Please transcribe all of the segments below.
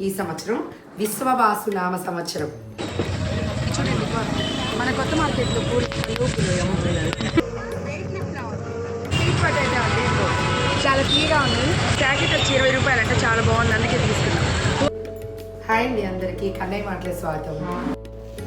ఈ సంవత్సరం విశ్వవాసు నామ సంవత్సరం. మన కొత్త మార్కెట్లో చాలా తీగా ఉంది. ప్యాకెట్ వచ్చి ఇరవై రూపాయలు అంటే చాలా బాగుంది. అందుకే తీసుకున్నాం. హాయ్ అండి అందరికీ. కన్నయ్య మాటలే స్వాగతం.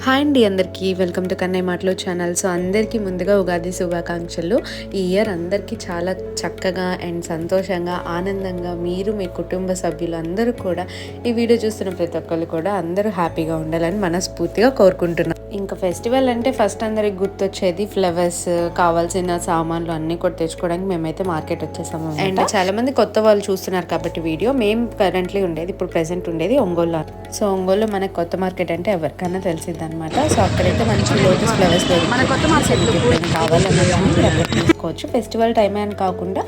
హాయ్ అండి అందరికీ. వెల్కమ్ టు కన్నయ్య మాటలు ఛానల్ సో అందరికీ ముందుగా ఉగాది శుభాకాంక్షలు. ఈ ఇయర్ అందరికీ చాలా చక్కగా అండ్ సంతోషంగా ఆనందంగా మీరు మీ కుటుంబ సభ్యులు అందరూ కూడా ఈ వీడియో చూస్తున్న ప్రతి ఒక్కరు కూడా అందరూ హ్యాపీగా ఉండాలని మనస్ఫూర్తిగా కోరుకుంటున్నాను ఇంకా ఫెస్టివల్ అంటే ఫస్ట్ అందరికి గుర్తొచ్చేది ఫ్లవర్స్ కావాల్సిన సామాన్లు అన్నీ కూడా తెచ్చుకోవడానికి మేమైతే మార్కెట్ వచ్చేసాము అండ్ చాలా మంది కొత్త వాళ్ళు చూస్తున్నారు కాబట్టి వీడియో. మేము కరెంట్లీ ఉండేది ఇప్పుడు ప్రెసెంట్ ఉండేది ఒంగోలు సో ఒంగోలు మనకి కొత్త మార్కెట్ అంటే ఎవరికైనా తెలిసింది అనమాట సో అక్కడైతే మంచి లోటస్ ఫ్లవర్స్ మన కొత్త మార్కెట్లో కావాలన్నా తీసుకోవచ్చు ఫెస్టివల్ టైం అని కాకుండా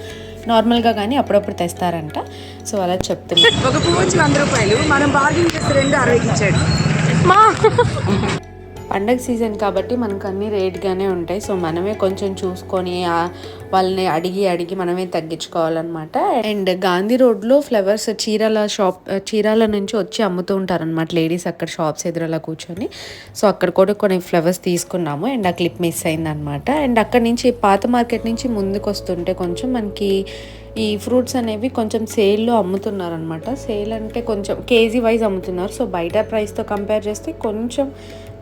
నార్మల్గా కానీ అప్పుడప్పుడు తెస్తారంట. సో అలా చెప్తున్నాను ఒక పువ్వు వంద రూపాయలు. మనం బార్గింగ్ చేస్తే రెండు అరవైకి ఇచ్చాడు. మా. పండగ సీజన్ కాబట్టి మనకు అన్ని రేట్గానే ఉంటాయి. సో మనమే కొంచెం చూసుకొని వాళ్ళని అడిగి అడిగి మనమే తగ్గించుకోవాలన్నమాట. అండ్ గాంధీ రోడ్లో ఫ్లవర్స్ చీరాల షాప్ చీరాల నుంచి వచ్చి అమ్ముతూ ఉంటారనమాట లేడీస్ అక్కడ షాప్స్ ఎదురలా కూర్చొని. సో అక్కడ కూడా కొన్ని ఫ్లవర్స్ తీసుకున్నాము. అండ్ ఆ క్లిప్ మిస్ అయిందనమాట అండ్ అక్కడ నుంచి పాత మార్కెట్ నుంచి ముందుకు వస్తుంటే కొంచెం మనకి ఈ ఫ్రూట్స్ అనేవి కొంచెం సేల్లో అమ్ముతున్నారనమాట సేల్ అంటే కొంచెం కేజీ వైజ్ అమ్ముతున్నారు. సో బయట ప్రైస్తో కంపేర్ చేస్తే కొంచెం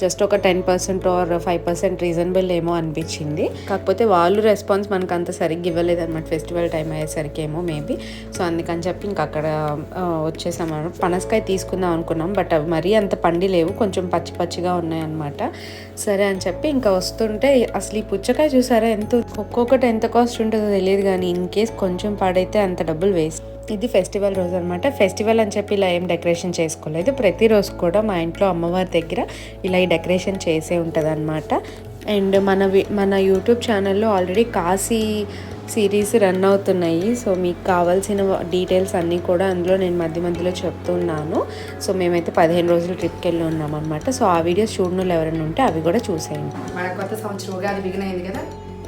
జస్ట్ ఒక ten percent or five percent reasonable ఏమో అనిపించింది. కాకపోతే వాళ్ళు రెస్పాన్స్ మనకు అంత సరిగ్గా ఇవ్వలేదు అనమాట ఫెస్టివల్ టైం అయ్యేసరికి ఏమో మేబీ. సో అందుకని చెప్పి ఇంక అక్కడ వచ్చేసాం పనసకాయ తీసుకుందాం అనుకున్నాం. బట్ అవి మరీ అంత పండి లేవు. కొంచెం పచ్చి పచ్చిగా ఉన్నాయన్నమాట. సరే అని చెప్పి ఇంకా వస్తుంటే అసలు ఈ పుచ్చకాయ చూసారా? ఎంత ఒక్కొక్కటి ఎంత కాస్ట్ ఉంటుందో తెలియదు కానీ ఇన్ కేస్ కొంచెం పాడైతే అంత డబ్బులు వేస్ట్. ఇది ఫెస్టివల్ రోజు అనమాట ఫెస్టివల్ అని చెప్పి ఇలా ఏం డెకరేషన్ చేసుకోలేదు. ప్రతిరోజు కూడా మా ఇంట్లో అమ్మవారి దగ్గర ఇలా ఈ డెకరేషన్ చేసే ఉంటుంది అండ్ మన మన యూట్యూబ్ ఛానల్లో ఆల్రెడీ కాశీ సిరీస్ రన్ అవుతున్నాయి. సో మీకు కావాల్సిన డీటెయిల్స్ అన్నీ కూడా అందులో నేను మధ్య మధ్యలో చెప్తున్నాను సో మేమైతే పదిహేను రోజులు ట్రిప్కి వెళ్ళి ఉన్నాం అనమాట సో ఆ వీడియోస్ చూడని ఎవరైనా ఉంటే అవి కూడా చూసేయండి. మన కొత్త సంవత్సరం ఉగాది బిగినైంది కదా?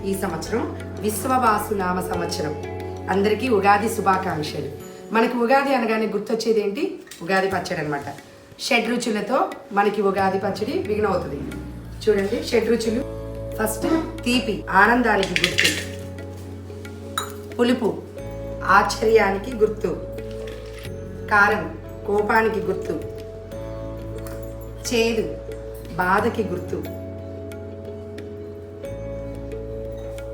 ఈ సంవత్సరం విశ్వవాసు నామ సంవత్సరం. అందరికీ ఉగాది శుభాకాంక్షలు. మనకి ఉగాది అనగానే గుర్తొచ్చేది ఏంటి? ఉగాది పచ్చడి అనమాట షడ్ రుచులతో మనకి ఉగాది పచ్చడి బిగిన అవుతుంది చూడండి షడ్ రుచులు. ఫస్ట్ తీపి ఆనందానికి గుర్తు. పులుపు ఆశ్చర్యానికి గుర్తు. కారం కోపానికి గుర్తు. చేదు బాధకి గుర్తు.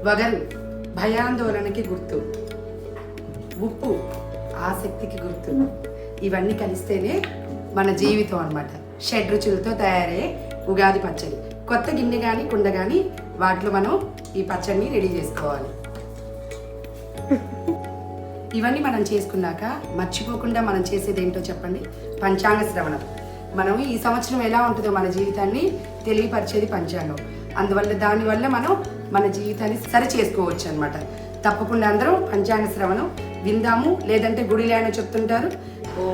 వగరు భయాందోళనకి గుర్తు. ఉప్పు ఆసక్తికి గుర్తు ఇవన్నీ కలిస్తేనే మన జీవితం అన్నమాట. షడ్ రుచులతో తయారయ్యే ఉగాది పచ్చడి. కొత్త గిన్నె కానీ కుండ కానీ వాటిలో మనం ఈ పచ్చడిని రెడీ చేసుకోవాలి. ఇవన్నీ మనం చేసుకున్నాక మర్చిపోకుండా మనం చేసేది ఏంటో చెప్పండి? పంచాంగ శ్రవణం. మనం ఈ సంవత్సరం ఎలా ఉంటుందో మన జీవితాన్ని తెలియపరిచేది పంచాంగం. అందువల్ల దానివల్ల మనం మన జీవితాన్ని సరి చేసుకోవచ్చు అనమాట తప్పకుండా అందరం పంచాంగ శ్రవణం విందాము. లేదంటే గుడిలో అయినా చెప్తుంటారు. ఓ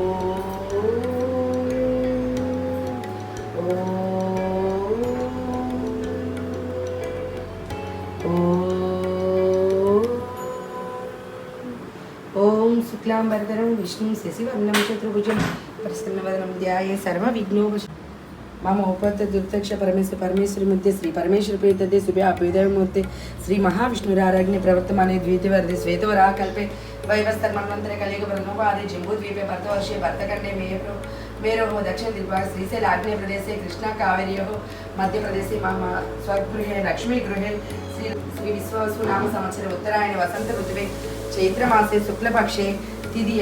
ఓం శుక్లాంబరధరం విష్ణు శశివర్ణం చతుర్భుజం ప్రసన్నవదనం ధ్యాయే సర్వ విఘ్నోపశ మమ ఉపత దుర్దక్ష పరమేశ్వర పరమేశ్వరి మధ్య శ్రీ పరమేశ్వర ప్రీతదే శుభ అభ్యుదయమూర్తి శ్రీ మహావిష్ణురారాజ్ఞ ప్రవర్తమానే ద్వితీవర్ధి శ్వేతవరా కల్పే వైవస్తర్మన్వంతరే కలియుగ బ్రహ్మపాదే జంబూద్వీపే భరతవర్షే భరతఖండే మేయో మేరోహో దక్షిణ దిగ్భాగ శ్రీశైల ఆగ్నేయ ప్రదేశే కృష్ణా కావేర్యో మధ్యప్రదేశే మమ స్వగృహే లక్ష్మీ గృహే శ్రీ శ్రీ విశ్వవసు నామ సంవత్సర ఉత్తరాయణ వసంత ఋతువే చైత్రమాసే శుక్లపక్షే తిది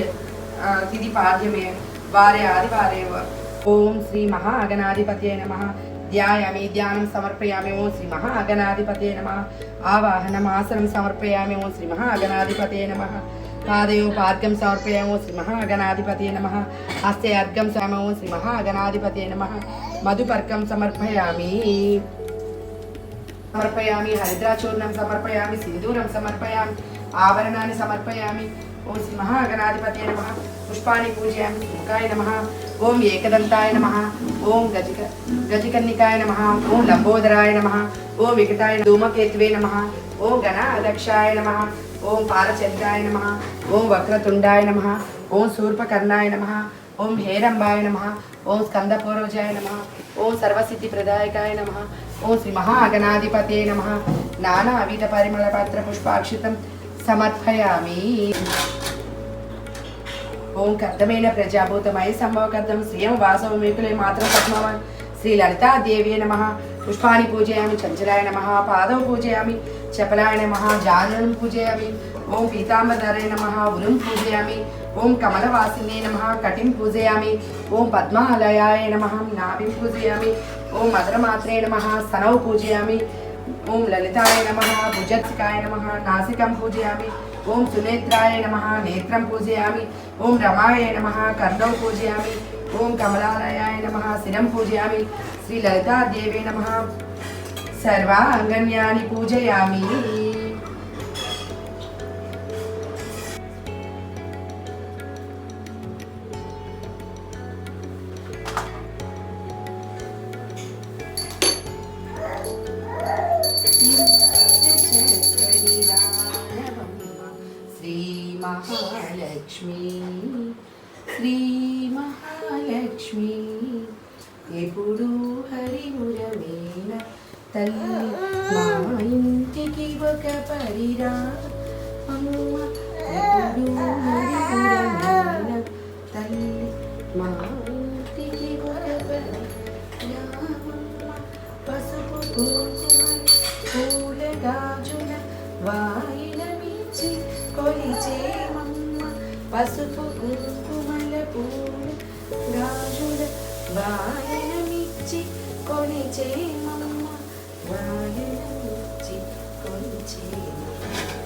ఆ, తిది పాద్యమే వారే ఆదివారే వ- ఓం శ్రీ మహా అగణాధిపతయ నమ. ధ్యాయామి ధ్యానం సమర్పయామి ఓం శ్రీ మహా అగణాధిపతయ నమ. ఆవాహనం ఆసనం సమర్పయామి ఓం శ్రీ మహా అగణాధిపతయ నమ. పాదయో పార్గం సమర్పయామో శ్రీ మహా అగణాధిపతయ నమ. హస్తే అర్ఘం సమో శ్రీ మహా అగణాధిపతయ నమ. మధుపర్కం సమర్పయామి. సమర్పయామి హరిద్రాచూర్ణం సమర్పయామి సింధూరం సమర్పయామి ఆభరణాన్ని సమర్పయామి. ఓం శ్రీ మహాగణాధిపతి నమ. పుష్పాన్ని పూజయామి ముఖాయ నమ. ఓం ఏకదంతాయ నమ ఓం గజక గజకన్నికాయ నమ ఓం లంబోదరాయ నమ ఓం వికటాయ ధూమకేతువే నమ ఓం గణ అధ్యక్షాయ నమ ఓం పాలచంద్రాయ నమ ఓం వక్రతుండాయ నమ ఓం శూర్పకర్ణాయ నమ ఓం హేరంబాయ నమ ఓం స్కందపూర్వజాయ నమ ఓం సర్వసిద్ధి ప్రదాయకాయ నమ ఓం శ్రీ మహాగణాధిపతే నమ నానా అవిధ పరిమళ పాత్ర పుష్పాక్షితం సమర్పయామి ఓంకర్ధమైన ప్రజాభూతమై సంభవకర్ధం సంభవకర్దం శ్రియం వాసవ మాత్రం పద్మవాన్. శ్రీ లలితాదేవ్యే నమ. పుష్పాన్ని పూజయామి చంచలాయ నమ. పాదం పూజయామి చపలాయ నమ. జానులను పూజయామి ఓం పీతాంబరాయ నమ. ఉరుం పూజయామి ఓం కమలవాసినే నమ. కటిం పూజయామి ఓం పద్మాలయాయ నమ. నాభిం పూజయామి ఓం మధురమాత్రే నమ. సనౌ పూజయామి ఓం లలితాయ నమ. భుజత్సికాయ నమ. నాసికం పూజయామి ఓం సునేత్రాయ నమ నేత్రం పూజయామి. ఓం రమాయ నమ కర్ణౌ పూజయామి. ఓం కమలాలయాయ నమ శిరం పూజయామి. శ్రీ లలితాదేవే నమ. సర్వాంగన్యాని పూజయామి. మహాలక్ష్మి శ్రీ మహాలక్ష్మి. ఎప్పుడు హరిమురమేన తల్లి మా ఇంటికి ఒక పరిరా అమ్మ ఎప్పుడు హరిమురమేన తల్లి మా పసుపు కుంకుమల పూల గాజుల వాయినమిచ్చి కొలిచేమమ్మ వాయినమిచ్చి కొలిచేమమ్మ